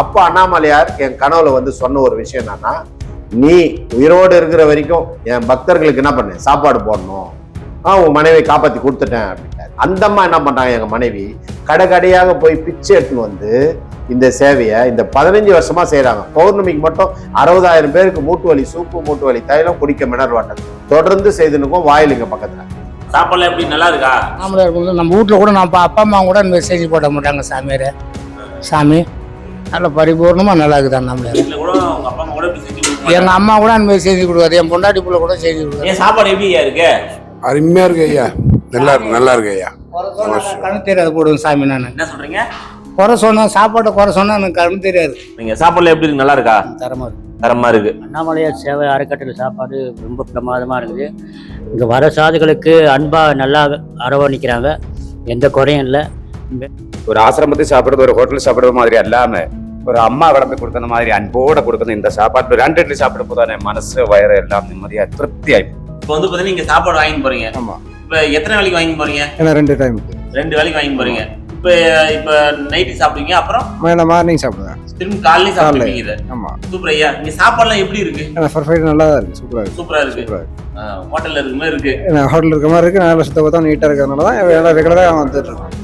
அப்போ அண்ணாமலையார் என் கனவுல வந்து சொன்ன ஒரு விஷயம் என்னன்னா நீ உயிரோடு இருக்கிற வரைக்கும் என் பக்தர்களுக்கு என்ன பண்ணேன் சாப்பாடு போடணும். ஆ உன் மனைவி காப்பாத்தி கொடுத்துட்டேன் அப்படின்ட்டாரு. அந்த அம்மா என்ன பண்றாங்க? எங்க மனைவி கடை கடையாக போய் பிச்சை எடுத்துன்னு வந்து இந்த சேவையை இந்த பதினஞ்சு வருஷமா செய்றாங்க. பௌர்ணமிக்கு மட்டும் அறுபதாயிரம் பேருக்கு மூட்டு வலி சூப்பு மூட்டு வலி தைலம் குடிக்க மினரல் வாட்டர் தொடர்ந்து செய்துனுக்கும் வாயிலுங்க பக்கத்துல. சாப்பாடுலாம் எப்படி? நல்லா இருக்கா? நம்ம வீட்டில் கூட நம்ம அப்பா அம்மா கூட செஞ்சு போட மாட்டாங்க சாமியார். சாமி நல்ல பரிபூர்ணமாக நல்லா இருக்குது அண்ணாமலையார் வீட்டுல கூட உங்க அப்பா அம்மா கூட இப்படி செஞ்சு கொடுக்க எங்கள் அம்மா கூட அந்த மாதிரி செஞ்சு கொடுக்காது. என் பொண்டாட்டி புள்ள கூட செஞ்சு கொடுக்காது. ஏன் சாப்பாடு எப்படி ஐயா இருக்கு? அருமையா இருக்கு ஐயா. நல்லா இருக்கு நல்லா இருக்கு ஐயா. கணக்கு தெரியாது போடுவேன் சாமி நான். என்ன சொல்றீங்க? குறை சொன்னேன் சாப்பாட்டை குறை சொன்னா எனக்கு கணக்கு தெரியாது. நீங்க சாப்பாடுல எப்படி இருக்கு? நல்லா இருக்கா? தரமாக இருக்குது தரமா இருக்கு. அண்ணாமலையார் சேவை அறக்கட்டளை சாப்பாடு ரொம்ப பிரமாதமாக இருக்குது. இங்கே வர சாதுகளுக்கு அன்பாக நல்லா அரவணைக்கிறாங்க. எந்த குறையும் இல்லை. ஒரு ஆசிரமத்தில் சாப்பிடுறது ஒரு ஹோட்டல் சாப்பிடுறது மாதிரி அல்லாம ஒரு அம்மா விளம்பி கொடுத்த மாதிரி அன்போட கொடுக்குற இந்த சாப்பாடு ரெண்டு இட்லி சாப்பிட போதானே? மனசு வயிறு எல்லாம் நிம்மதியா திருப்தி ஆயிடும் இப்போ வந்து பாத்தீங்கன்னா நீங்க சாப்பாடு வாங்கி போறீங்க. ஆமா. இப்ப எத்தனை வேலைக்கு வாங்கி போறீங்க? ஏன்னா ரெண்டு டைம் ரெண்டு வேலைக்கு வாங்கி போறீங்க. இப்ப இப்ப நைட்டு சாப்பிடுவீங்க அப்புறம்? நான் மார்னிங் சாப்பிடுவேன். திரும்பி காலையில. சாப்பிடுவீங்க. இதை ஆமா. சூப்பர் ஐயா. இங்க சாப்பாடுலாம் எப்படி இருக்கு? ஏன்னா பர்ஃபெக்ட் நல்லா தான் இருக்கு. சூப்பராக இருக்கு. சூப்பரா இருக்கு. ஹோட்டல்ல இருக்க. மாதிரி இருக்கு. ஹோட்டல் இருக்க மாதிரி இருக்கு. நல்லா சுத்த பத்தம் நீட்டாக இருக்கிறதுனால தான் ரெகுலராக வந்துட்டு இருக்கோம்.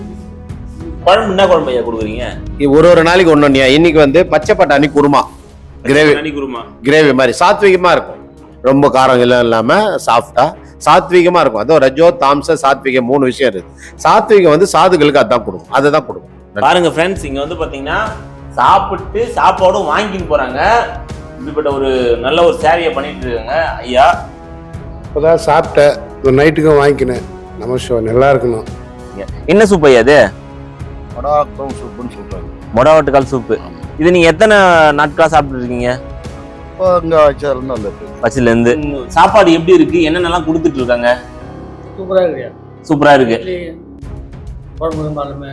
குழம்பு என்ன குழம்பு ஐயா கொடுக்குறீங்க? ஒரு ஒரு நாளைக்கு ஒன்று இன்னைக்கு வந்து பச்சை பட்டாணி குருமா. கிரேவி. குருமா. கிரேவி மாதிரி. சாத்விகமா இருக்கும். ரொம்ப காரம் எல்லாம் இல்லாம சாஃப்டா சாத்விகமா இருக்கும். அதுவும் ரஜோ தாம்ச சாத்விகம் மூணு விஷயம் இருக்கு. சாத்விகம் வந்து சாதுகளுக்கு அதான் கொடுக்கும். அதை தான் கொடுக்கும். பாருங்க ஃப்ரெண்ட்ஸ் இங்க வந்து பாத்தீங்கன்னா சாப்பிட்டு சாப்பாடும் வாங்கிட்டு போறாங்க. இப்படிப்பட்ட ஒரு நல்ல ஒரு சேவையை பண்ணிட்டு இருக்காங்க ஐயா. இப்போதான் சாப்பிட்டேன். ஒரு நைட்டுக்கும் வாங்கிக்கினேன். நம்ம ஷோ நல்லா இருக்கணும். என்ன சூப் ஐயா இது? வடாக்கம் சூப்புன்னு சொல்றாங்க. மொடவாட்டுக்கால் சூப்பு. இது நீங்க எத்தனை நாட்களா சாப்பிட்டு இருக்கீங்க இப்போ இங்கே வச்சதுலேருந்து வந்துட்டு பஸ்ல இருந்து சாப்பாடு எப்படி இருக்கு? என்னென்னலாம் கொடுத்துட்டு இருக்காங்க சூப்பராக இருக்குது சூப்பரா இருக்கு. குழம்பு இருந்தாலுமே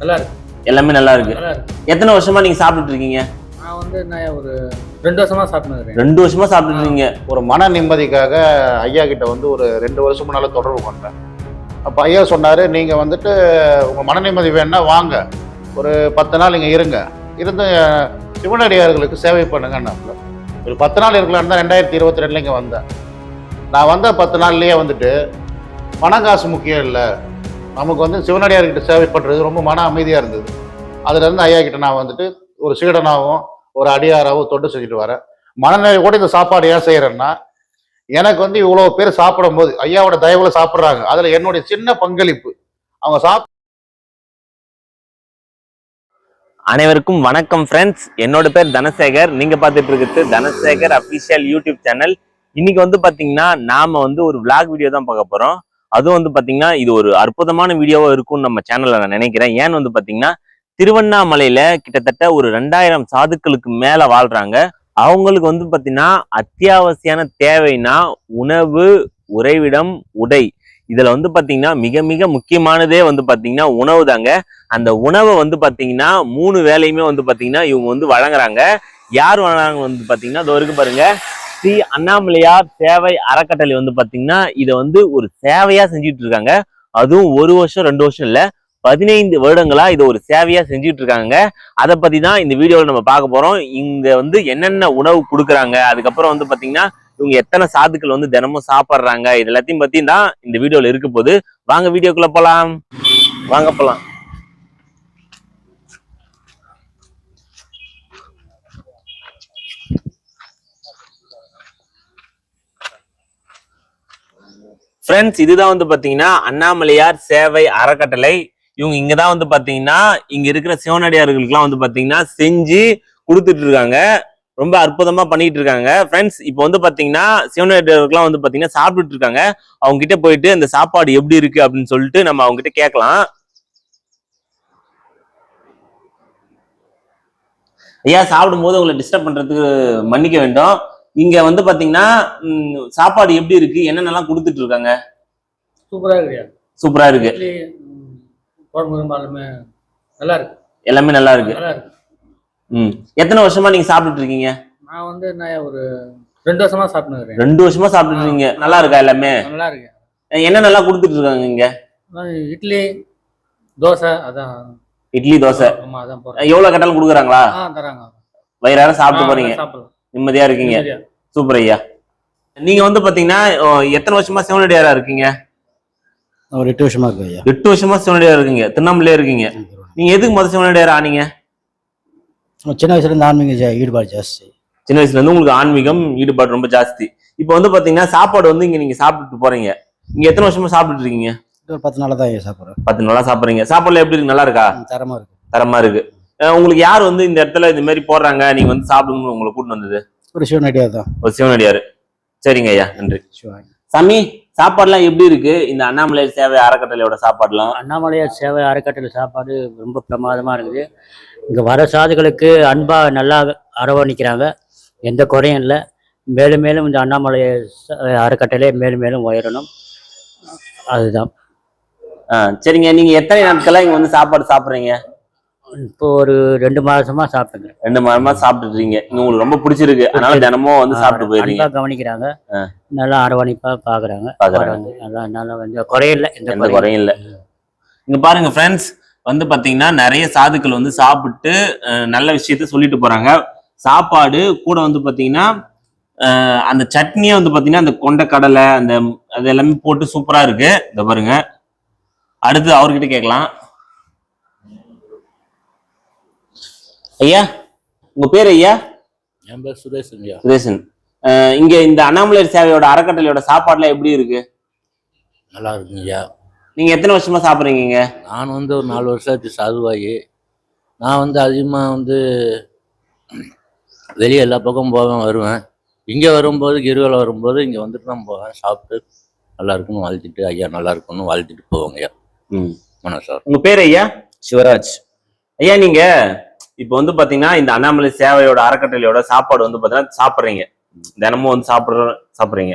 நல்லா இருக்கு. எல்லாமே நல்லா இருக்கு. இருக்கு. எத்தனை வருஷமா நீங்க சாப்பிட்டுட்டு இருக்கீங்க நான் வந்து நான் ஒரு ரெண்டு வருஷமாக சாப்பிட்டுருக்கேன் ரெண்டு வருஷமா சாப்பிட்டுட்டு இருக்கீங்க ஒரு மன நிம்மதிக்காக ஐயா கிட்ட வந்து ஒரு ரெண்டு வருஷம் முன்னால தொடர்பு கொண்டேன். அப்போ ஐயா சொன்னார் நீங்கள் வந்துட்டு உங்கள் மன நிம்மதி வாங்க. ஒரு பத்து நாள் இங்கே இருங்க. இருந்து சிவனடியார்களுக்கு சேவை பண்ணுங்கன்னாப்புல ஒரு பத்து நாள் இருக்கலான்னு தான் ரெண்டாயிரத்தி இருபத்தி ரெண்டுல இங்கே வந்தேன். நான் வந்த பத்து நாள்லேயே வந்துட்டு பணம் காசு முக்கியம் இல்லை. நமக்கு வந்து சிவனடியார்கிட்ட சேவை பண்ணுறது ரொம்ப மன அமைதியாக இருந்தது. அதுலேருந்து ஐயா கிட்ட நான் வந்துட்டு ஒரு சீடனாகவும் ஒரு அடியாராகவும் தொண்டு செஞ்சுட்டு வரேன். மனநிலை கூட இந்த சாப்பாடு ஏன் செய்கிறேன்னா எனக்கு வந்து இவ்வளோ பேர் சாப்பிடும்போது ஐயாவோட தயவுல சாப்பிட்றாங்க. அதில் என்னுடைய சின்ன பங்களிப்பு. அவங்க சாப் அனைவருக்கும் வணக்கம் ஃப்ரெண்ட்ஸ் என்னோட பேர் தனசேகர். நீங்கள் பார்த்துட்டு இருக்கிறது தனசேகர் அஃபிஷியல் யூடியூப் சேனல் இன்னைக்கு வந்து பார்த்தீங்கன்னா நாம் வந்து ஒரு விளாக் வீடியோ தான் பார்க்க போகிறோம் அதுவும் வந்து பார்த்தீங்கன்னா இது ஒரு அற்புதமான வீடியோவாக இருக்கும்னு நம்ம சேனலில் நான் நினைக்கிறேன். ஏன்னு வந்து பார்த்தீங்கன்னா திருவண்ணாமலையில் கிட்டத்தட்ட ஒரு ரெண்டாயிரம் சாதுக்களுக்கு மேலே வாழ்கிறாங்க அவங்களுக்கு வந்து பார்த்தீங்கன்னா அத்தியாவசியான தேவைனா உணவு உறைவிடம் உடை. இதில் வந்து பார்த்தீங்கன்னா மிக மிக முக்கியமானதே வந்து பார்த்தீங்கன்னா உணவு தாங்க. அந்த உணவை வந்து பார்த்தீங்கன்னா மூணு வேலையுமே வந்து பார்த்தீங்கன்னா இவங்க வந்து வழங்குறாங்க. யார் வழங்குறாங்க வந்து பார்த்தீங்கன்னா அது வரைக்கும் பாருங்க. ஸ்ரீ அண்ணாமலையார் சேவை அறக்கட்டளை வந்து பார்த்தீங்கன்னா இதை வந்து ஒரு சேவையாக செஞ்சுட்டு இருக்காங்க. அதுவும் ஒரு வருஷம் ரெண்டு வருஷம் இல்லை. பதினைந்து வருடங்களா இதை ஒரு சேவையா செஞ்சுட்டு இருக்காங்க அதை பத்தி தான் இந்த வீடியோவில் நம்ம பார்க்க போறோம். இங்க வந்து என்னென்ன உணவு கொடுக்குறாங்க? அதுக்கப்புறம் வந்து பாத்தீங்கன்னா இவங்க எத்தனை சாதுக்கள் வந்து தினமும் சாப்பிட்றாங்க? இது எல்லாத்தையும் பத்தி தான் இந்த வீடியோவில் இருக்க போகுது. வாங்க வீடியோக்குள்ள போலாம். வாங்க போலாம். ஃப்ரெண்ட்ஸ் இதுதான் வந்து பார்த்தீங்கன்னா அண்ணாமலையார் சேவை அறக்கட்டளை இவங்க இங்கதான் வந்து பாத்தீங்கன்னா இங்க இருக்கிற சிவனடியார்களுக்குலாம் வந்து பாத்தீங்கன்னா செஞ்சு கொடுத்துட்டு இருக்காங்க ரொம்ப அற்புதமா பண்ணிட்டு இருக்காங்க ஃப்ரெண்ட்ஸ் இப்போ வந்து பாத்தீங்கன்னா சிவனடியார்களுக்குலாம் வந்து பாத்தீங்கன்னா சாப்பிட்டுட்டு இருக்காங்க அவங்க கிட்ட போயிட்டு அந்த சாப்பாடு எப்படி இருக்கு? அப்படின்னு சொல்லிட்டு நம்ம அவங்க கிட்ட கேட்கலாம். ஐயா சாப்பிடும்போது உங்களை டிஸ்டர்ப் பண்றதுக்கு மன்னிக்க வேண்டும். இங்க வந்து பாத்தீங்கன்னா சாப்பாடு எப்படி இருக்கு? என்னென்னலாம் கொடுத்துட்டு இருக்காங்க சூப்பராக இருக்குது சூப்பரா இருக்கு. குழம்பு இருந்தாலுமே நல்லா இருக்கு எல்லாமே நல்லா இருக்கு நல்லா இருக்கு ம். எத்தனை வருஷமா நீங்க சாப்பிட்டுட்டு இருக்கீங்க நான் வந்து நான் ஒரு ரெண்டு வருஷமாக சாப்பிட்டுருக்கேன் ரெண்டு வருஷமா சாப்பிட்டுட்டு இருக்கீங்க நல்லா இருக்கா எல்லாமே? நல்லா இருக்கு என்ன நல்லா கொடுத்துட்டு இருக்காங்க இங்க இட்லி தோசை அதான். இட்லி தோசை. ஆமா அதான் போறேன் எவ்வளவு கட்டாலும் கொடுக்குறாங்களா? ஆ தராங்க. வயிறார சாப்பிட்டு போறீங்க. நிம்மதியா இருக்கீங்க. சூப்பர் ஐயா. நீங்க வந்து பாத்தீங்கன்னா எத்தனை வருஷமா சிவனடியாரா இருக்கீங்க? ஒரு எட்டு வருஷமா இருக்கு ஐயா. எட்டு வருஷமா சிவனடியாரா இருக்கீங்க. திருவண்ணாமலையே இருக்கீங்க. நீங்க எதுக்கு முதல் சிவனடியார் ஆனீங்க? சின்ன வயசுல இருந்து ஆன்மீக ஈடுபாடு ஜாஸ்தி. சின்ன வயசுல இருந்து உங்களுக்கு ஆன்மீகம் ஈடுபாடு ரொம்ப ஜாஸ்தி. இப்போ வந்து பாத்தீங்கன்னா சாப்பாடு வந்து இங்க நீங்க சாப்பிட்டு போறீங்க. இங்க எத்தனை வருஷமா சாப்பிட்டு இருக்கீங்க? ஒரு பத்து நாளாக தான் ஐயா சாப்பிட்றேன். பத்து நாளா சாப்பிடுறீங்க. சாப்பாடுல எப்படி இருக்கு? நல்லா இருக்கா? தரமா இருக்கு. தரமா இருக்கு. உங்களுக்கு யார் வந்து இந்த இடத்துல இந்த மாதிரி போடுறாங்க? நீங்க வந்து சாப்பிடுங்கன்னு உங்களை கூட்டிட்டு வந்தது? ஒரு சிவன் ஐடியா தான். ஒரு சிவனடியார். சரிங்க ஐயா. நன்றி. சாமி சாப்பாடுலாம் எப்படி இருக்கு? இந்த அண்ணாமலை சேவை அறக்கட்டளையோட சாப்பாடுலாம்? அண்ணாமலையார் சேவை அறக்கட்டளை சாப்பாடு ரொம்ப பிரமாதமா இருக்குது. இங்க வர சாதுகளுக்கு அன்பா நல்லா அரவணைக்கிறாங்க. எந்த குறையும் இல்லை. மேலும் மேலும் இந்த அண்ணாமலை அறக்கட்டளை மேலும் மேலும் உயரணும். அதுதான். ஆ, சரிங்க. நீங்க எத்தனை நாட்களா இங்க வந்து சாப்பாடு சாப்பிடுறீங்க? இப்போ ஒரு ரெண்டு மாசமா சாப்பிட்டுங்க ரெண்டு இருக்கீங்க இங்க உங்களுக்கு ரொம்ப பிடிச்சிருக்கு. அதனால தினமும் வந்து சாப்பிட்டு போயிருங்க அன்பா கவனிக்கிறாங்க. நல்லா அரவணைப்பா பாக்குறாங்க. பாக்குறாங்க. நல்லா நல்லா வந்து குறையில்லை எந்த குறையும். இல்ல. இங்க பாருங்க ஃப்ரெண்ட்ஸ் வந்து பாத்தீங்கன்னா நிறைய சாதுக்கள் வந்து சாப்பிட்டு நல்ல விஷயத்த சொல்லிட்டு போறாங்க. சாப்பாடு கூட வந்து பாத்தீங்கன்னா அந்த சட்னியே வந்து பாத்தீங்கன்னா அந்த கொண்ட கடலை அந்த அது எல்லாமே போட்டு சூப்பரா இருக்கு. இந்த பாருங்க. அடுத்து அவர்கிட்ட கேட்கலாம். ஐயா உங்க பேர் ஐயா? என் பேர் சுரேஷுங்கய்யா சுரேசன் அஹ், இங்க இந்த அண்ணாமலை சேவையோட அறக்கட்டளையோட சாப்பாடுலாம் எப்படி இருக்கு? நல்லா இருக்குங்கய்யா நீங்க எத்தனை வருஷமா சாப்பிடுறீங்க நான் வந்து ஒரு நாலு வருஷத்துக்கு சாதுவாகி நான் வந்து அதிகமாக வந்து வெளியே எல்லா பக்கமும் போவேன் வருவேன். இங்கே வரும்போது கிருவில் வரும்போது இங்கே வந்துட்டு தான் போவேன் சாப்பிட்டு நல்லா இருக்குன்னு வாழ்த்திட்டு ஐயா நல்லா இருக்குன்னு வாழ்த்திட்டு போவாங்க ஐயா. ம். வணக்கம் சார் உங்க பேர் ஐயா? சிவராஜ். ஐயா நீங்க இப்போ வந்து பாத்தீங்கன்னா இந்த அண்ணாமலை சேவையோட அறக்கட்டளையோட சாப்பாடு வந்து பாத்தீங்கன்னா சாப்பிடுறீங்க. தினமும் வந்து சாப்பிடுற சாப்பிடுறீங்க.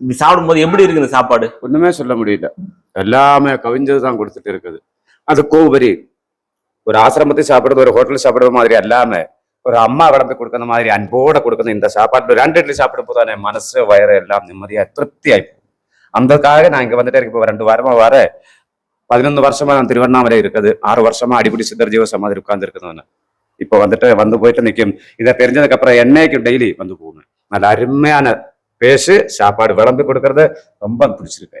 இப்படி சாப்பிடும்போது எப்படி இருக்கு இந்த சாப்பாடு? ஒண்ணுமே சொல்ல முடியல. எல்லாமே கவிஞ்சது தான் கொடுத்துட்டு இருக்குது. அது கோபரி. ஒரு ஆசிரமத்தை சாப்பிடுறது ஒரு ஹோட்டல் சாப்பிடுறது மாதிரி அல்லாம ஒரு அம்மா விளம்பி கொடுக்குற மாதிரி அன்போட கொடுக்குற இந்த சாப்பாடு ரெண்டு இட்லி சாப்பிடும் போது என் மனசு வயிறு எல்லாம் நிம்மதியா திருப்தி ஆயிப்போம் அந்தக்காக நான் இங்க வந்துட்டே இருக்கு இப்போ ரெண்டு வாரமா வர பதினொன்று வருஷமா நான் திருவண்ணாமலை இருக்குது. ஆறு வருஷமா அடிப்படி சித்தர் ஜீவ சமாதி உட்கார்ந்து இருக்குது இப்போ வந்துட்டு வந்து போயிட்டு நிற்கும் இதை தெரிஞ்சதுக்கு அப்புறம் என்னைக்கு டெய்லி வந்து போவேன் நல்ல அருமையான பேசு சாப்பாடு விளம்பி கொடுக்கறது ரொம்ப பிடிச்சிருக்கு.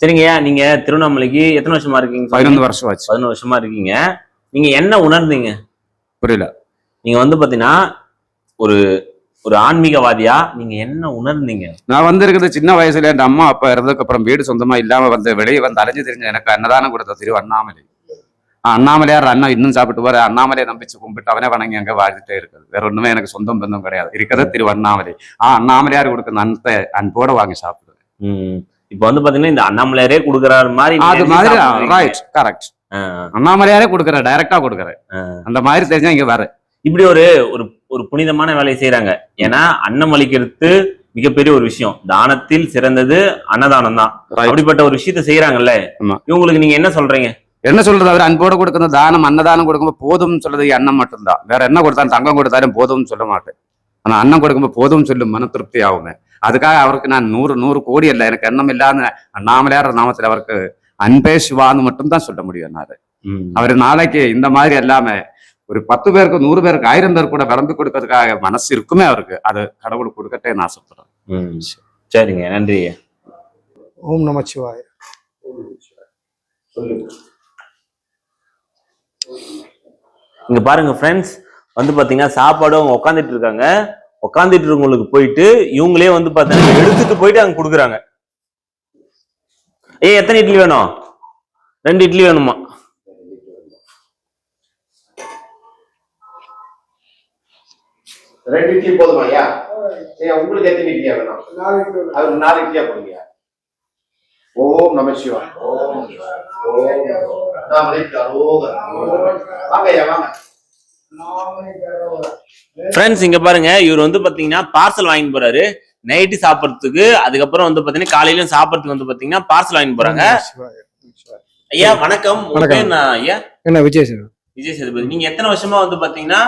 சரிங்க ஐயா நீங்க திருவண்ணாமலைக்கு எத்தனை வருஷமா இருக்கீங்க பதினொன்று வருஷம் ஆச்சு பதினொரு வருஷமா இருக்கீங்க. நீங்க என்ன உணர்ந்தீங்க? புரியல. நீங்க வந்து பாத்தீங்கன்னா ஒரு ஒரு ஆன்மீகவாதியா நீங்க என்ன உணர்ந்தீங்க? நான் வந்திருக்கிறது சின்ன வயசுல என் அம்மா அப்பா இருந்ததுக்கு அப்புறம் வீடு சொந்தமா இல்லாம வந்து வெளியே வந்து அலைஞ்சு தெரிஞ்ச எனக்கு அன்னதானம் கொடுத்த திரு அண்ணாமலை. ஆ, அண்ணாமலையார் அண்ணா இன்னும் சாப்பிட்டு போற அண்ணாமலையை நம்பிச்சு கும்பிட்டு அவனே வணங்கி அங்க வாழ்ந்துட்டே இருக்குது வேற ஒண்ணுமே எனக்கு சொந்தம் பந்தம் கிடையாது. இருக்கிறது திரு அண்ணாமலை. ஆ அண்ணாமலையார் கொடுத்த அன்பை அன்போட வாங்கி சாப்பிடுவேன். இப்போ வந்து பாத்தீங்கன்னா இந்த அண்ணாமலையாரே கொடுக்குறாரு மாதிரி அது மாதிரி. ரைட் கரெக்ட் அண்ணாமலையாரே கொடுக்குறேன் டைரக்டா கொடுக்குறேன் ஆ. அந்த மாதிரி தெரிஞ்சா இங்க வர. இப்படி ஒரு ஒரு ஒரு புனிதமான வேலையை செய்யறாங்க ஏன்னா அன்னம் அளிக்கிறது மிகப்பெரிய ஒரு விஷயம். தானத்தில் சிறந்தது அன்னதானம் தான். அப்படிப்பட்ட ஒரு விஷயத்த செய்யறாங்கல்ல. இவங்களுக்கு நீங்க என்ன சொல்றீங்க? என்ன சொல்றது? அவர் அன்போடு கொடுக்குற தானம் அன்னதானம் கொடுக்கும்போது போதும்னு சொல்றது அன்னம் மட்டும்தான். வேற என்ன கொடுத்தாலும் தங்கம் கொடுத்தாலும் போதும்னு சொல்ல மாட்டேன். ஆனா அன்னம் கொடுக்கும்போது போதும் சொல்லும் மன திருப்தி ஆகுமே. அதுக்காக அவருக்கு நான் நூறு நூறு கோடி அல்ல எனக்கு எண்ணம் இல்லாத அண்ணாமலையார் நாமத்தில் அவருக்கு அன்பே சிவான்னு மட்டும்தான் சொல்ல முடியும் என்னால. அவர் நாளைக்கு இந்த மாதிரி எல்லாமே ஒரு பத்து பேருக்கு நூறு பேருக்கு ஆயிரம் பேர் கூட விளம்பி கொடுக்கறதுக்காக மனசு இருக்குமே அவருக்கு. அது கடவுள் கொடுக்கட்டே நான் சொல்றேன் சரிங்க நன்றி ஓம் நமச்சிவாய். இங்க பாருங்க ஃப்ரெண்ட்ஸ் வந்து பாத்தீங்கன்னா சாப்பாடு அவங்க உட்காந்துட்டு இருக்காங்க. உட்காந்துட்டு இருக்கவங்களுக்கு போயிட்டு இவங்களே வந்து பாத்தீங்கன்னா எடுத்துட்டு போயிட்டு அங்க கொடுக்குறாங்க. ஏய் எத்தனை இட்லி வேணும்? ரெண்டு இட்லி வேணுமா? ரெண்டு இட்லி போதுமா ஐயா? உங்களுக்கு எத்தனை இட்லியா வேணும்? நாலு இட்லியா கொடுங்க. ஓம் நம சிவா ஓம் ஓம் ஃப்ரெண்ட்ஸ் இங்க பாருங்க இவர் வந்து பாத்தீங்கன்னா பார்சல் வாங்கி போறாரு. நைட்டு சாப்பிட்றதுக்கு அதுக்கப்புறம் வந்து பாத்தீங்கன்னா காலையிலயும் சாப்பிட்றதுக்கு வந்து பாத்தீங்கன்னா பார்சல் வாங்கி போறாங்க. ஐயா வணக்கம். வணக்கம். ஐயா? என்ன விஜய் சார்? விஜய் சேதுபதி. நீங்க எத்தனை வருஷமா வந்து பாத்தீங்கன்னா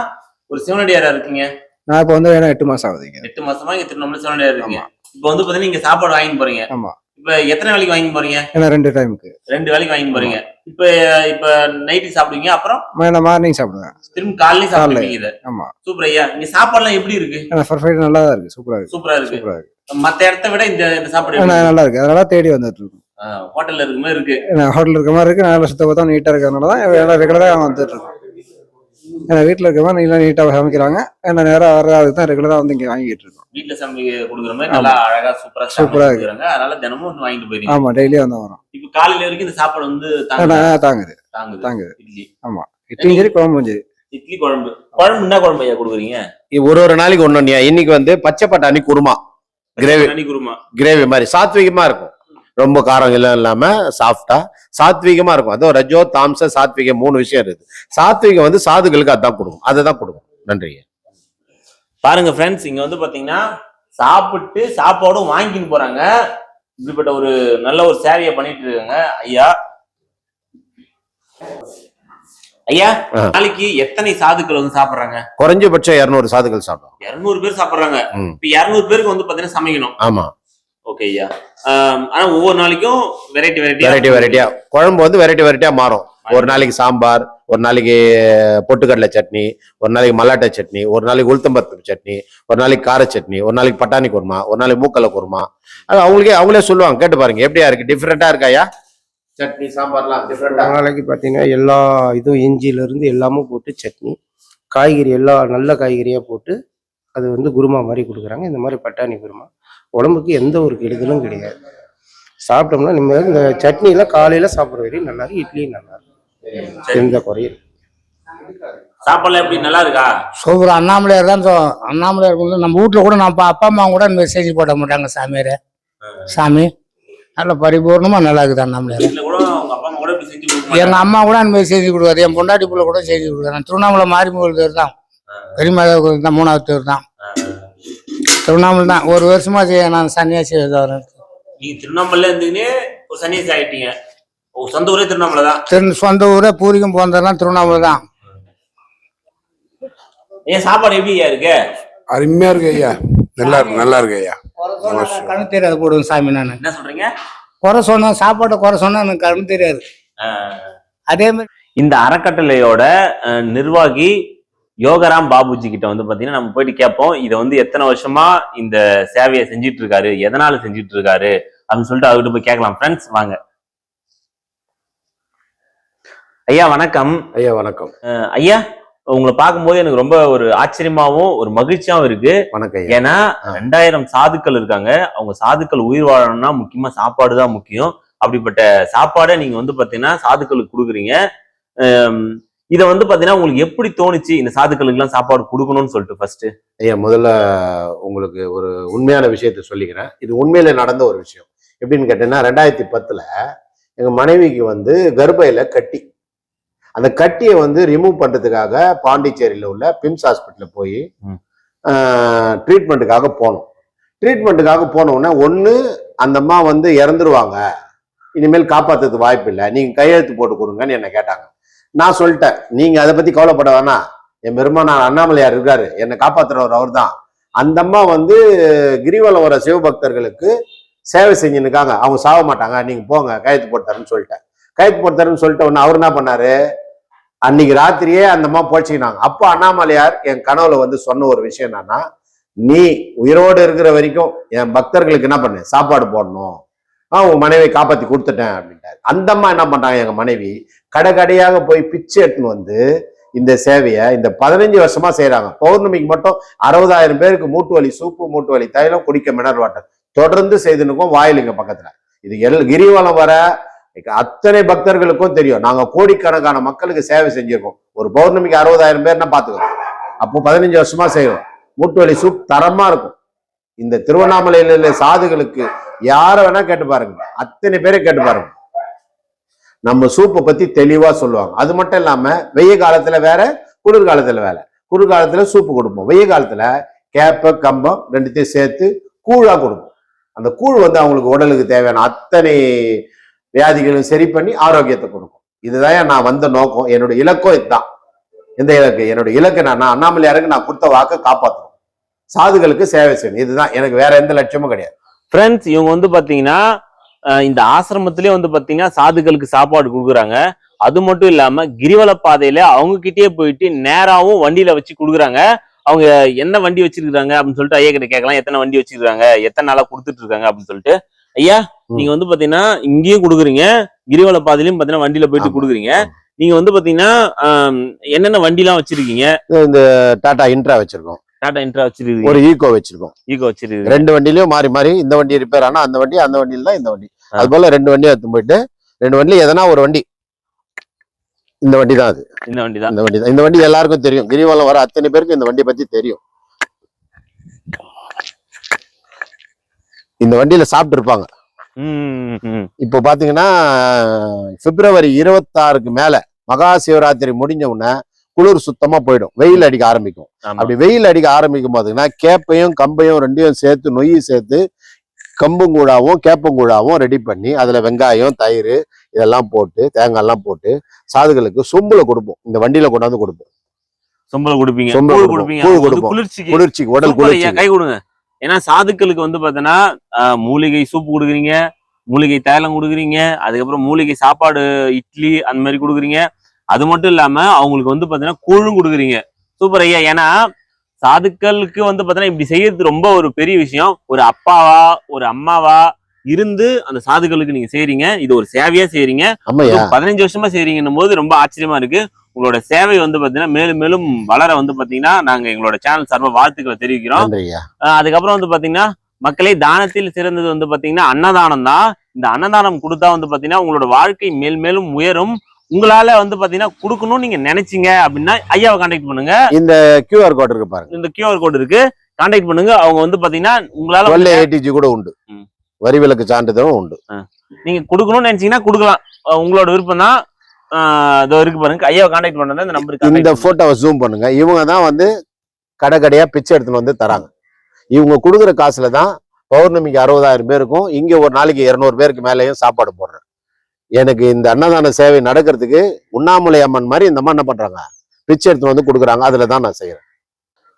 ஒரு சிவனடியாரா இருக்கீங்க? நான் இப்போ வந்து வேணா எட்டு மாசம் ஆகுதுங்க எட்டு மாசமா இங்க திருநெல்வேலி சிவனடியாரா இருக்கீங்க. இப்போ வந்து பாத்தீங்கன்னா நீங்க சாப்பாடு வாங்கி போறீங்க. ஆமா. இப்ப எத்தனை வேலைக்கு வாங்கி போறீங்க? ஏன்னா ரெண்டு டைமுக்கு ரெண்டு வேலைக்கு வாங்கி போறீங்க. இப்ப இப்ப நைட்டு சாப்பிடுவீங்க அப்புறம்? மார்னிங் சாப்பிடுவேன். திரும்ப காலையில. சாப்பிடுவீங்க இதை? ஆமா. சூப்பர் ஐயா. இங்க சாப்பாடுலாம் எப்படி இருக்கு? பர்ஃபெக்ட் நல்லா தான் இருக்கு. சூப்பரா இருக்கு. சூப்பரா இருக்கு. சூப்பரா இருக்கு. மத்த இடத்த விட இந்த இந்த சாப்பாடு நல்லா இருக்கு. அதனால தேடி வந்துட்டு இருக்கோம் இருக்கு? ஹோட்டல்ல இருக்க மாதிரி இருக்கு. ஹோட்டல் இருக்க மாதிரி இருக்கு. நல்ல சுத்த பத்தம் நீட்டாக இருக்கிறதுனால தான் ரெகுலராக வந்துட்டு இருக்கோம் ஏன்னா வீட்டில் இருக்க மாதிரி நல்லா நீட்டாக சமைக்கிறாங்க. ஏன்னா நேரம் வர அதுக்கு தான் ரெகுலராக வந்து இங்கே வாங்கிட்டு இருக்கோம். வீட்டுல சமைக்க கொடுக்குற மாதிரி நல்லா அழகா சூப்பரா சூப்பரா சாப்பிட்டு இருக்கு. கொடுக்குறாங்க. அதனால தினமும் வந்து வாங்கிட்டு போயிருங்க ஆமாம் டெய்லியும் வந்து வரோம். இப்ப காலையில வரைக்கும் இந்த சாப்பாடு வந்து தாங்குது? தாங்குது. தாங்குது. இட்லி. இட்லியும் சரி குழம்பும் சரி. இட்லி குழம்பு. குழம்பு என்ன குழம்பு ஐயா கொடுக்குறீங்க? ஒரு ஒரு நாளைக்கு ஒண்ணு இன்னைக்கு வந்து பச்சை பட்டாணி குருமா. கிரேவி. குருமா. கிரேவி மாதிரி. சாத்விகமா இருக்கும். ரொம்ப காரம் எல்லாம் இல்லாம சாஃப்டா சாத்விகமா இருக்கும். அதுவும் ரஜோ தாம்ச சாத்விகம் மூணு விஷயம் இருக்குது. சாத்விகம் வந்து சாதுகளுக்கு அதான் கொடுக்கும். அதை தான் கொடுக்கும். நன்றி பாருங்க ஃப்ரெண்ட்ஸ் இங்க வந்து பாத்தீங்கன்னா சாப்பிட்டு சாப்பாடும் வாங்கின்னு போறாங்க. இப்படிப்பட்ட ஒரு நல்ல ஒரு சேவையை பண்ணிட்டு இருக்காங்க. ஐயா. ஐயா. நாளைக்கு எத்தனை சாதுக்கள் வந்து சாப்பிடுறாங்க? குறைஞ்சபட்சம் இருநூறு சாதுகள் சாப்பிடும் இருநூறு பேர் சாப்பிடுறாங்க. இப்ப இருநூறு பேருக்கு வந்து பாத்தீங்கன்னா சமைக்கணும். ஆமா. ஓகே ஐயா ஆம், ஆனா ஒவ்வொரு நாளைக்கும் வெரைட்டி வெரைட்டி வெரைட்டி வெரைட்டியா குழம்பு வந்து வெரைட்டி வெரைட்டியா மாறும். ஒரு நாளைக்கு சாம்பார் ஒரு நாளைக்கு பொட்டுக்கடலை சட்னி ஒரு நாளைக்கு மல்லாட்டை சட்னி ஒரு நாளைக்கு உளுத்தம்பருப்பு சட்னி ஒரு நாளைக்கு கார சட்னி ஒரு நாளைக்கு பட்டாணி குருமா ஒரு நாளைக்கு மூக்கல்ல குருமா. அது அவங்களுக்கே அவங்களே சொல்லுவாங்க கேட்டு பாருங்க எப்படியா இருக்கு? டிஃப்ரெண்டா இருக்காயா சட்னி சாம்பார்லாம் டிஃப்ரெண்டா நாளைக்கு பார்த்தீங்கன்னா எல்லா இதுவும் இஞ்சியிலேருந்து எல்லாமும் போட்டு சட்னி காய்கறி எல்லா நல்ல காய்கறியாக போட்டு அது வந்து குருமா மாதிரி கொடுக்குறாங்க. இந்த மாதிரி பட்டாணி குருமா. உடம்புக்கு எந்த ஒரு கெடுதலும் கிடையாது. சாப்பிட்டோம்னா நிம்மதியாக இந்த சட்னிலாம் காலையில் சாப்பிட்ற வரையும் நல்லா இருக்கு. இட்லியும் நல்லா இருக்கும் எந்த குறையும் சாப்பாடுலாம் எப்படி? நல்லா இருக்கா? சூப்பர். அண்ணாமலையார் தான் சொ- அண்ணாமலையார் வந்து நம்ம வீட்டில் கூட நம்ம அப்பா அம்மா கூட இந்த மெசேஜ் போட மாட்டாங்க சாமியார். சாமி நல்ல பரிபூர்ணமா நல்லா இருக்குது அண்ணாமலையார். வீட்டுல கூட உங்க அப்பா அம்மா கூட அந்த மாதிரி செஞ்சு கொடுக்காது. என் பொண்டாட்டி புள்ள கூட செஞ்சு கொடுக்குறேன் திருவண்ணாமலை மாரிமுகல் தேர் தான். பெரியமலை கோயில் தான் மூணாவது தேர் தான். திருவண்ணாமலை தான். ஒரு வருஷமா செய்ய நான் சன்னியாசி வரேன் நீங்க திருவண்ணாமலையில இருந்தீங்கன்னே ஒரு சன்னியாசி ஆயிட்டீங்க. உங்க சொந்த ஊரே திருவண்ணாமலை தான். திரு சொந்த ஊரே பூரிக்கும் போந்ததெல்லாம் திருவண்ணாமலை தான். ஏன் சாப்பாடு எப்படி ஐயா இருக்கு? அருமையா இருக்கு ஐயா. நல்லா இருக்கு நல்லா இருக்கு ஐயா. கண்ணு தெரியாது போடுவேன் சாமி நான். என்ன சொல்றீங்க? குறை சொன்னா சாப்பாட்டை குறை சொன்னா எனக்கு கண்ணு தெரியாது. அதே மாதிரி இந்த அறக்கட்டளையோட நிர்வாகி யோகராம் பாபுஜி கிட்ட வந்து பாத்தீங்கன்னா நம்ம போயிட்டு கேட்போம் இதை வந்து எத்தனை வருஷமா இந்த சேவையை செஞ்சுட்டு இருக்காரு எதனால செஞ்சுட்டு இருக்காரு அப்படின்னு சொல்லிட்டு அவர்கிட்ட போய் கேட்கலாம். ஃப்ரெண்ட்ஸ் வாங்க. ஐயா வணக்கம். ஐயா வணக்கம். ஐயா உங்களை பார்க்கும்போது எனக்கு ரொம்ப ஒரு ஆச்சரியமாவும் ஒரு மகிழ்ச்சியாவும் இருக்கு. வணக்கம் ஏன்னா ரெண்டாயிரம் சாதுக்கள் இருக்காங்க. அவங்க சாதுக்கள் உயிர் வாழணும்னா முக்கியமா சாப்பாடு தான் முக்கியம். அப்படிப்பட்ட சாப்பாடை நீங்க வந்து பாத்தீங்கன்னா சாதுக்களுக்கு கொடுக்குறீங்க. இதை வந்து பாத்தீங்கன்னா உங்களுக்கு எப்படி தோணுச்சு? இந்த சாதுக்களுக்கு எல்லாம் சாப்பாடு கொடுக்கணும்னு சொல்லிட்டு ஃபர்ஸ்ட் ஐயா முதல்ல உங்களுக்கு ஒரு உண்மையான விஷயத்த சொல்லிக்கிறேன். இது உண்மையில நடந்த ஒரு விஷயம். எப்படின்னு கேட்டீங்கன்னா ரெண்டாயிரத்தி பத்துல எங்க மனைவிக்கு வந்து கர்ப்பையில கட்டி. அந்த கட்டியை வந்து ரிமூவ் பண்றதுக்காக பாண்டிச்சேரியில உள்ள பிம்ஸ் ஹாஸ்பிட்டல்ல போய். ட்ரீட்மெண்ட்டுக்காக போனோம். ட்ரீட்மெண்ட்டுக்காக போன உடனே ஒண்ணு அந்த அம்மா வந்து இறந்துருவாங்க. இனிமேல் காப்பாத்துறதுக்கு வாய்ப்பு இல்லை நீங்க கையெழுத்து போட்டு கொடுங்கன்னு என்ன கேட்டாங்க. நான் சொல்லிட்டேன். நீங்க அதை பத்தி கவலைப்பட வேணாம். என் பெருமானார் அண்ணாமலையார் இருக்காரு. என்னை காப்பாத்துறவர் அவர் தான் அந்த அம்மா வந்து கிரிவலம் வர சிவபக்தர்களுக்கு சேவை செஞ்சுருக்காங்க அவங்க சாக மாட்டாங்க. நீங்க போங்க. கையெழுத்து போட்டு சொல்லிட்டேன். கையெழுத்து போட்டு சொல்லிட்டு சொல்லிட்ட அவர் என்ன பண்ணாரு? அன்னைக்கு ராத்திரியே அந்த அம்மா போச்சுக்கினாங்க அப்போ அண்ணாமலையார் என் கனவுல வந்து சொன்ன ஒரு விஷயம் என்னன்னா நீ உயிரோடு இருக்கிற வரைக்கும் என் பக்தர்களுக்கு என்ன பண்ணு? சாப்பாடு போடணும். ஆ உன் மனைவியை காப்பாற்றி கொடுத்துட்டேன் அப்படின்ட்டாரு. அந்த அம்மா என்ன பண்ணாங்க எங்கள் மனைவி கடை கடையாக போய் பிச்சை எடுத்துன்னு வந்து இந்த சேவையை இந்த பதினஞ்சு வருஷமா செய்கிறாங்க பௌர்ணமிக்கு மட்டும் அறுபதாயிரம் பேருக்கு மூட்டு வலி சூப்பு மூட்டு வலி தைலம் குடிக்க மினர் வாட்டர் தொடர்ந்து செய்துனுக்கும் வாயிலுங்க பக்கத்துல. இது எல் கிரிவலம் வர அத்தனை பக்தர்களுக்கும் தெரியும். நாங்க கோடிக்கணக்கான மக்களுக்கு சேவை செஞ்சிருக்கோம். ஒரு பௌர்ணமிக்கு அறுபதாயிரம் பேர்னா பாத்துக்கோங்க. அப்போ பதினஞ்சு வருஷமா செய்யறோம் மூட்டு வலி சூப் தரமா இருக்கும். இந்த திருவண்ணாமலையில உள்ள சாதுகளுக்கு யார வேணா கேட்டு பாருங்க. அத்தனை பேரை கேட்டு பாருங்க. நம்ம சூப்பை பத்தி தெளிவா சொல்லுவாங்க. அது மட்டும் இல்லாம வெய்ய காலத்துல வேற குளிர் காலத்துல வேற. குளிர் காலத்துல சூப்பு கொடுப்போம். வெய்ய காலத்துல கேப்ப கம்பம் ரெண்டுத்தையும் சேர்த்து கூழா கொடுப்போம். அந்த கூழ் வந்து அவங்களுக்கு உடலுக்கு தேவையான அத்தனை வியாதிகளும் சரி பண்ணி ஆரோக்கியத்தை கொடுக்கும். இதுதான் நான் வந்த நோக்கம். என்னோட இலக்கம் இதுதான். எந்த இலக்கு? என்னோட இலக்கு நான் அண்ணாமலையாருக்கு நான் கொடுத்த வாக்கை காப்பாற்றணும் சாதுகளுக்கு சேவை செய்யணும். இதுதான் எனக்கு வேற எந்த லட்சியமும் கிடையாது. ஃப்ரெண்ட்ஸ் இவங்க வந்து பாத்தீங்கன்னா இந்த ஆசிரமத்திலே வந்து பாத்தீங்கன்னா சாதுக்களுக்கு சாப்பாடு கொடுக்குறாங்க. அது மட்டும் இல்லாம கிரிவல பாதையில அவங்க கிட்டயே போயிட்டு நேராவும் வண்டியில வச்சு கொடுக்குறாங்க. அவங்க என்ன வண்டி வச்சிருக்காங்க அப்படின்னு சொல்லிட்டு ஐயா கிட்ட கேட்கலாம். எத்தனை வண்டி வச்சிருக்காங்க எத்தனை நாளா கொடுத்துட்டு இருக்காங்க அப்படின்னு சொல்லிட்டு. ஐயா நீங்க வந்து பாத்தீங்கன்னா இங்கேயும் கொடுக்குறீங்க கிரிவல பாதையிலயும் பாத்தீங்கன்னா வண்டியில போயிட்டு. கொடுக்குறீங்க. நீங்க வந்து பாத்தீங்கன்னா என்னென்ன வண்டிலாம் வச்சிருக்கீங்க? இந்த டாடா இன்ட்ரா வச்சிருக்கோம். டாடா இன்ட்ரா வச்சிருக்கீங்க. ஒரு ஈகோ வச்சிருக்கோம். ஈகோ வச்சிருக்கீங்க. ரெண்டு வண்டிலயும் மாறி மாறி இந்த வண்டி ரிப்பேர் ஆனா அந்த வண்டி அந்த வண்டியில தான் இந்த வண்டி. அது போல ரெண்டு வண்டியும் எடுத்து போயிட்டு ரெண்டு வண்டியில எதனா ஒரு வண்டி. இந்த வண்டி தான் அது. இந்த வண்டி தான். இந்த வண்டி தான். இந்த வண்டி எல்லாருக்கும் தெரியும். கிரிவலம் வர அத்தனை பேருக்கு இந்த வண்டி பத்தி தெரியும். இந்த வண்டியில சாப்பிட்டு இருப்பாங்க. இப்போ பாத்தீங்கன்னா பிப்ரவரி இருபத்தாறுக்கு மேல மகா சிவராத்திரி முடிஞ்ச உடனே குளிர் சுத்தமா போயிடும். வெயில் அடிக்க ஆரம்பிக்கும். அப்படி வெயில் அடிக்க ஆரம்பிக்கும் போதுங்கன்னா கேப்பையும் கம்பையும் ரெண்டையும் சேர்த்து நொய்யை சேர்த்து கம்புங்கூழாவும் கேப்பங்கூழாவும் ரெடி பண்ணி அதுல வெங்காயம் தயிர் இதெல்லாம் போட்டு தேங்காய் எல்லாம் போட்டு சாதுகளுக்கு சொம்புல கொடுப்போம். இந்த வண்டியில கொண்டாந்து கொடுப்போம். சொம்பல கொடுப்பீங்க. சொம்பல. கொடுப்பீங்க. குளிர்ச்சிக்கு குளிர்ச்சிக்கு உடல் குளிர்ச்சி கை கொடுங்க. ஏன்னா சாதுக்களுக்கு வந்து பாத்தீங்கன்னா மூலிகை சூப் கொடுக்குறீங்க மூலிகை தைலம் கொடுக்குறீங்க அதுக்கப்புறம் மூலிகை சாப்பாடு இட்லி அந்த மாதிரி கொடுக்குறீங்க. அது மட்டும் இல்லாம அவங்களுக்கு வந்து பாத்தீங்கன்னா கூழும் கொடுக்குறீங்க. சூப்பர் ஐயா. ஏன்னா சாதுக்களுக்கு வந்து பாத்தீங்கன்னா இப்படி செய்யறது ரொம்ப ஒரு பெரிய விஷயம். ஒரு அப்பாவா ஒரு அம்மாவா இருந்து அந்த சாதுக்களுக்கு நீங்க செய்றீங்க. இது ஒரு சேவையா அதுவும் பதினஞ்சு வருஷமா செய்றீங்கன்னும் போது ரொம்ப ஆச்சரியமா இருக்கு. உங்களோட சேவை வந்து பாத்தீங்கன்னா மேலும் மேலும் வளர வந்து பாத்தீங்கன்னா நாங்க எங்களோட சேனல் சார்பா வாழ்த்துக்களை தெரிவிக்கிறோம். அதுக்கப்புறம் வந்து பாத்தீங்கன்னா மக்களே தானத்தில் சிறந்தது வந்து பாத்தீங்கன்னா அன்னதானம் தான் இந்த அன்னதானம் கொடுத்தா வந்து பாத்தீங்கன்னா உங்களோட வாழ்க்கை மேல் மேலும் உயரும். உங்களால வந்து பாத்தீங்கன்னா கொடுக்கணும்னு நீங்க நினைச்சீங்க அப்படின்னா ஐயாவை கான்டாக்ட் பண்ணுங்க. இந்த கியூஆர் கோட் இருக்கு பாருங்க. இந்த கியூஆர் கோடு இருக்கு. கான்டாக்ட் பண்ணுங்க. அவங்க வந்து பாத்தீங்கன்னா உங்களால வந்து ஏடிஜி கூட உண்டு. வரி விலக்கு சான்றிதழும் உண்டு. நீங்க கொடுக்கணும்னு நினைச்சீங்கன்னா கொடுக்கலாம். உங்களோட விருப்பம் தான். இதோ இருக்கு பாருங்க. ஐயாவை கான்டாக்ட் பண்றதா இந்த நம்பருக்கு இந்த contact பண்ணுங்க. போட்டோவை ஜூம் பண்ணுங்க. இவங்க தான் வந்து கடை கடையா பிச்சை எடுத்துன்னு வந்து தராங்க. இவங்க கொடுக்குற காசுல தான் பௌர்ணமிக்கு அறுபதாயிரம் பேருக்கும் இங்க ஒரு நாளைக்கு இருநூறு பேருக்கு மேலேயும் சாப்பாடு போடுறேன் எனக்கு இந்த அன்னதான சேவை நடக்கிறதுக்கு உண்ணாமலை அம்மன் மாதிரி இந்த அம்மா என்ன பண்ணுறாங்க பிச்சை எடுத்து வந்து கொடுக்குறாங்க. அதில் தான் நான் செய்கிறேன்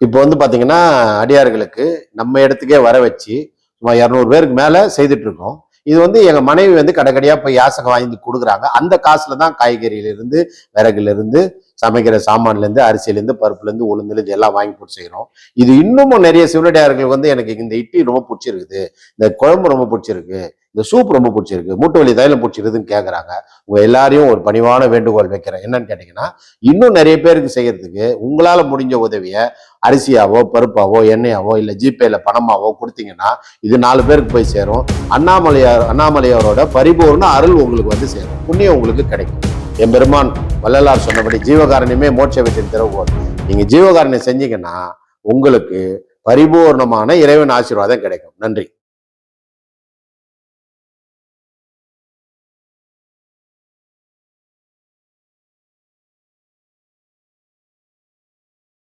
இப்போ வந்து பார்த்தீங்கன்னா அடியார்களுக்கு நம்ம இடத்துக்கே வர வச்சு சும்மா இரநூறு பேருக்கு மேலே செய்துட்டு இருக்கோம் இது வந்து எங்கள் மனைவி வந்து கடைக்கடையாக போய் யாசகம் வாங்கி கொடுக்குறாங்க. அந்த காசில் தான் காய்கறியிலேருந்து விறகுலேருந்து சமைக்கிற சாமான்லேருந்து அரிசியிலேருந்து பருப்புலேருந்து உளுந்துலேருந்து எல்லாம் வாங்கி போட்டு செய்கிறோம் இது இன்னமும் நிறைய சிவனடியார்களுக்கு வந்து எனக்கு இந்த இட்லி ரொம்ப பிடிச்சிருக்குது. இந்த குழம்பு ரொம்ப பிடிச்சிருக்கு. இந்த சூப் ரொம்ப பிடிச்சிருக்கு. மூட்டு வலி தைலம் பிடிச்சிருக்குதுன்னு கேட்குறாங்க உங்கள் எல்லாரையும் ஒரு பணிவான வேண்டுகோள் வைக்கிறேன். என்னன்னு கேட்டிங்கன்னா இன்னும் நிறைய பேருக்கு செய்கிறதுக்கு உங்களால் முடிஞ்ச உதவியை அரிசியாவோ பருப்பாவோ எண்ணெயாவோ இல்லை ஜிபேல பணமாவோ கொடுத்தீங்கன்னா இது நாலு பேருக்கு போய் சேரும். அண்ணாமலையார் அண்ணாமலையாரோட பரிபூர்ண அருள் உங்களுக்கு வந்து சேரும். புண்ணியம் உங்களுக்கு கிடைக்கும். என் பெருமான் வள்ளலார் சொன்னபடி ஜீவகாரணியமே மோட்ச வீட்டின் திறவுகோல் நீங்கள் ஜீவகாரணியம் செஞ்சீங்கன்னா உங்களுக்கு பரிபூர்ணமான இறைவன் ஆசீர்வாதம் கிடைக்கும். நன்றி.